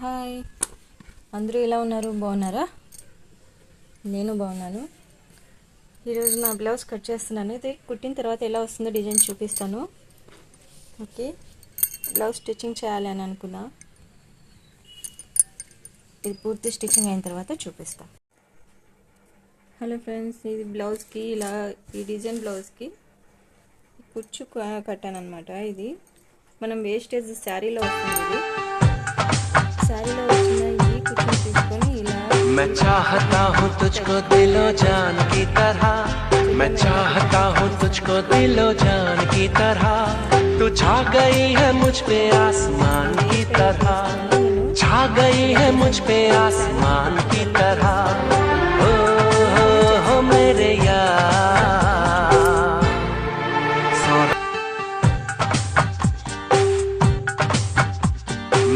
Hi. అందరూ ఎలా ఉన్నారు? బాగున్నారా? నేను బాగున్నాను. ఈరోజు నా బ్లౌజ్ కట్ చేస్తున్నాను. ఇది కుట్టిన తర్వాత ఎలా వస్తుందో డిజైన్ చూపిస్తాను. ఓకే. బ్లౌజ్ స్టిచ్చింగ్ చేయాలి అని అనుకున్నా. ఇది పూర్తి స్టిచ్చింగ్ అయిన తర్వాత చూపిస్తా. హలో ఫ్రెండ్స్ ఇది బ్లౌజ్కి ఇలా ఈ డిజైన్ బ్లౌజ్కి కుచ్చు కట్టాను అనమాట ఇది. మనం వేస్టేజ్ శారీలో వస్తుంది ఇది. मैं चाहता हूँ तुझको दिलो जान की तरह। मैं चाहता हूँ तुझको दिलो जान की तरह। तू छा गई है मुझ पे आसमान की तरह। छा गई है मुझ पे आसमान की तरह। ओ मेरे यार।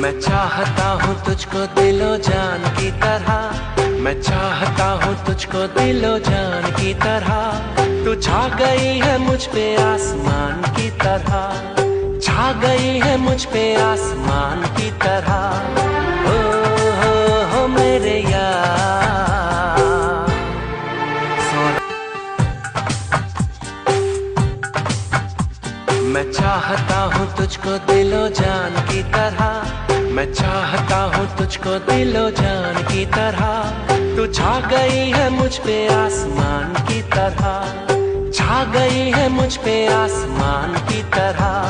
मैं चाहता हूँ तुझको दिलो जान की तरह। मैं चाहता हूँ तुझको दिलो जान की तरह। तू छा गई है मुझ पे आसमान की तरह। छा गई है मुझ पे आसमान की तरह। ओ हो, हो मेरे यार। मैं चाहता हूँ तुझको दिलो जान की तरह। मैं चाहता हूँ तुझको दिलो जान की तरह। तू छा गई है मुझ पे आसमान की तरह। छा गई है मुझ पे आसमान की तरह।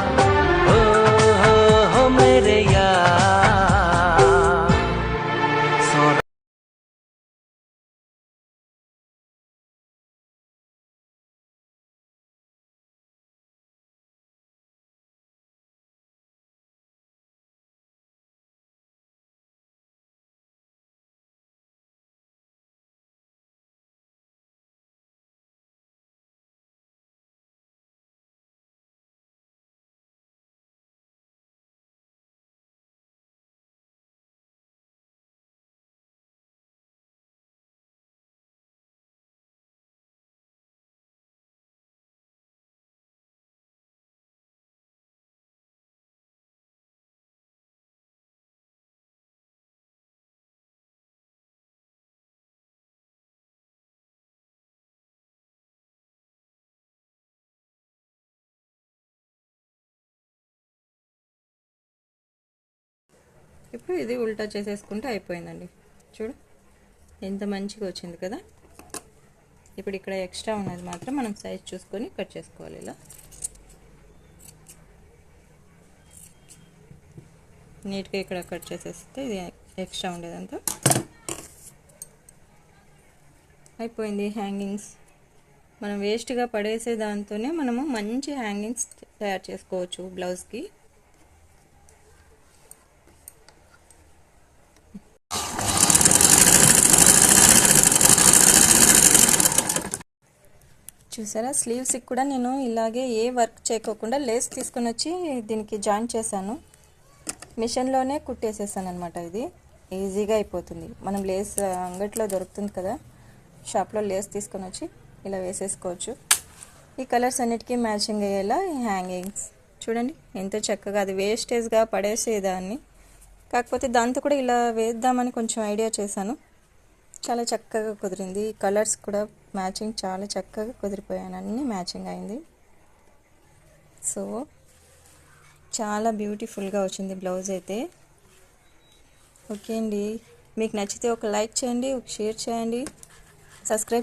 ఇప్పుడు ఇది ఉల్టా చేసేసుకుంటే అయిపోయిందండి. చూడు ఎంత మంచిగా వచ్చింది కదా. ఇప్పుడు ఇక్కడ ఎక్స్ట్రా ఉన్నది మాత్రం మనం సైజ్ చూసుకొని కట్ చేసుకోవాలి ఇలా. నీట్గా ఇక్కడ కట్ చేసేస్తే ఇది ఎక్స్ట్రా ఉండేదంతా. అయిపోయింది హ్యాంగింగ్స్. మనం వేస్ట్గా పడేసే దాంతోనే మనము మంచి హ్యాంగింగ్స్ తయారు చేసుకోవచ్చు బ్లౌజ్కి. చూసారా? స్లీవ్స్కి కూడా నేను ఇలాగే ఏ వర్క్ చేయకోకుండా లేస్ తీసుకొని వచ్చి దీనికి జాయిన్ చేశాను. మిషన్లోనే కుట్టేసేసాను అనమాట ఇది. ఈజీగా అయిపోతుంది. మనం లేస్ అంగట్లో దొరుకుతుంది కదా. షాప్లో లేస్ తీసుకొని వచ్చి ఇలా వేసేసుకోవచ్చు. ఈ కలర్స్ అన్నిటికీ మ్యాచింగ్ అయ్యేలా హ్యాంగింగ్స్ చూడండి ఎంత చక్కగా అది వేస్టేజ్గా పడేసేదాన్ని. కాకపోతే దాంతో కూడా ఇలా వేద్దామని కొంచెం ఐడియా చేశాను. చాలా చక్కగా కుదిరింది. కలర్స్ కూడా మ్యాచింగ్ చాలా చక్కగా కుదిరిపోయాను అన్నీ మ్యాచింగ్ అయింది. సో చాలా బ్యూటిఫుల్గా వచ్చింది బ్లౌజ్ అయితే. ఓకే అండి. మీకు నచ్చితే ఒక లైక్ చేయండి ఒక షేర్ చేయండి. సబ్స్క్రైబ్